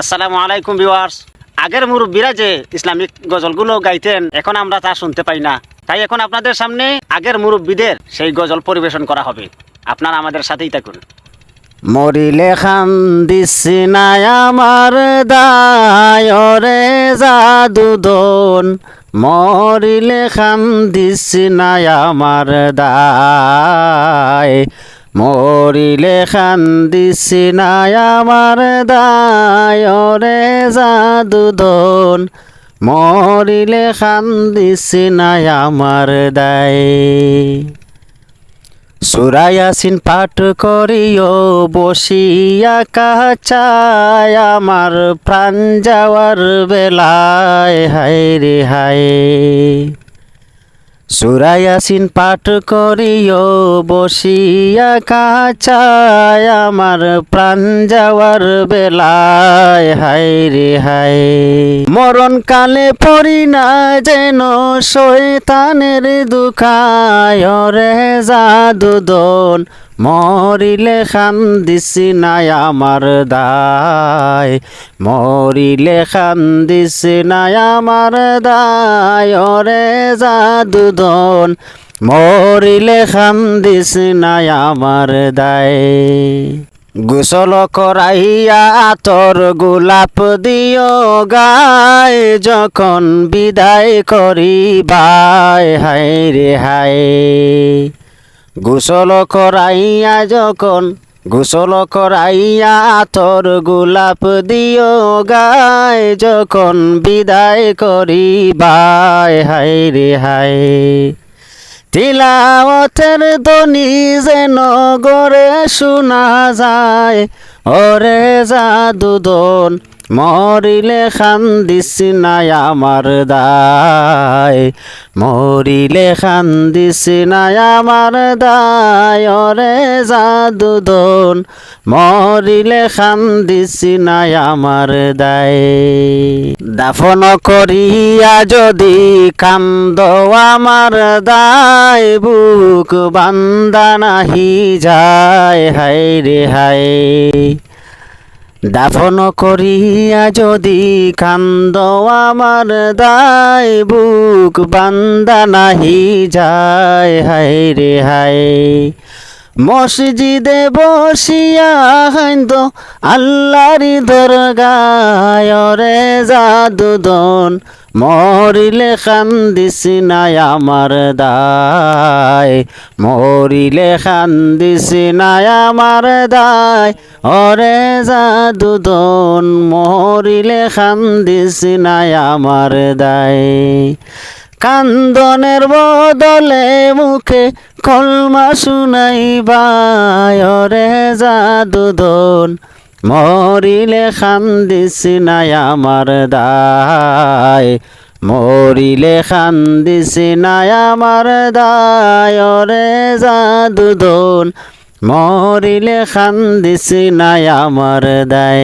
আসসালামু আলাইকুম ভিউয়ার্স। আগের মুরব্বীরা যে ইসলামিক গজলগুলো গাইতেন, এখন আমরা তা শুনতে পাই না। তাই এখন আপনাদের সামনে আগের মুরব্বীদের সেই গজল পরিবেশন করা হবে। আপনারা আমাদের সাথেই থাকুন। মরিলে খান দিছি নাই আমার দায়রে জাদুদন মরিলে খান দিছি নাই আমার দায়। মরিলে খান দিছি নাই আমার দায়রে জাদুদন মরিলে খান দিছি নাই আমার দায়। সুরায়াসিন পাঠ করিও, বসিয়া কাচায় আমার প্রাণ যাওয়ার বেলায়, হায় রে হায়। সুরায়াসিন পাঠ করিও, বসিয়া কাচায় আমার প্রাণ যাওয়ার বেলায়। হাই রে হায়, মরণ কালে পড়ি না যেন শয়তানের দুখায়। রে জাদুদন মরিলে খান দিছি নাই আমার দায়। মরিলে খান দিছি নাই আমার দায় রে জাদুদন মরিলে খান দিছি নাই আমার দায়। গোসল করাইয়া আতর গোলাপ দিও গায়, যখন বিদায় করিবাই, হায় রে হায়। গোসল করাইয়া যখন গোসল করাইয়া তোর গোলাপ দিও গায় যখন বিদায় করি বাই হাই রে হাই তিলাওয়াতের ধ্বনি যেন গড়ে শোনা যায়, ওরে জাদুদন মরিলে খান দিছি নাই আমার দায়, মরিলে খান দিছি নাই আমার দায়, ওরে জাদুদন মরিলে খান দিছি নাই আমার দায়। দাফন করিয়া যদি কান্দ আমার দায়, বুক বান্দা নাহি যায়, হায় রে হায়। দাফন করিয়া যদি কান্দ আমার দায় বুক বান্দা নাহি যায় হায় রে হায়। মসজিদে বসিয়া হাইন্দ আল্লাহরি দরগায় রে জাদুদন মরিলে খান্দিসি নাই আমার দায়, মরিলে খান্দিসি নাই আমার দায়, ওরে জাদুদন মরিলে খান্দিসি নাই আমার দায়। কান্দনের বদলে মুখে কলমা শুনাই বায়রে জাদুদন মরিলে খান্দিসি নাই আমার দায়। মরিলে খান্দিসি নাই আমার দায় রে জাদুদন মরিলে খান্দিসি নাই আমার দায়।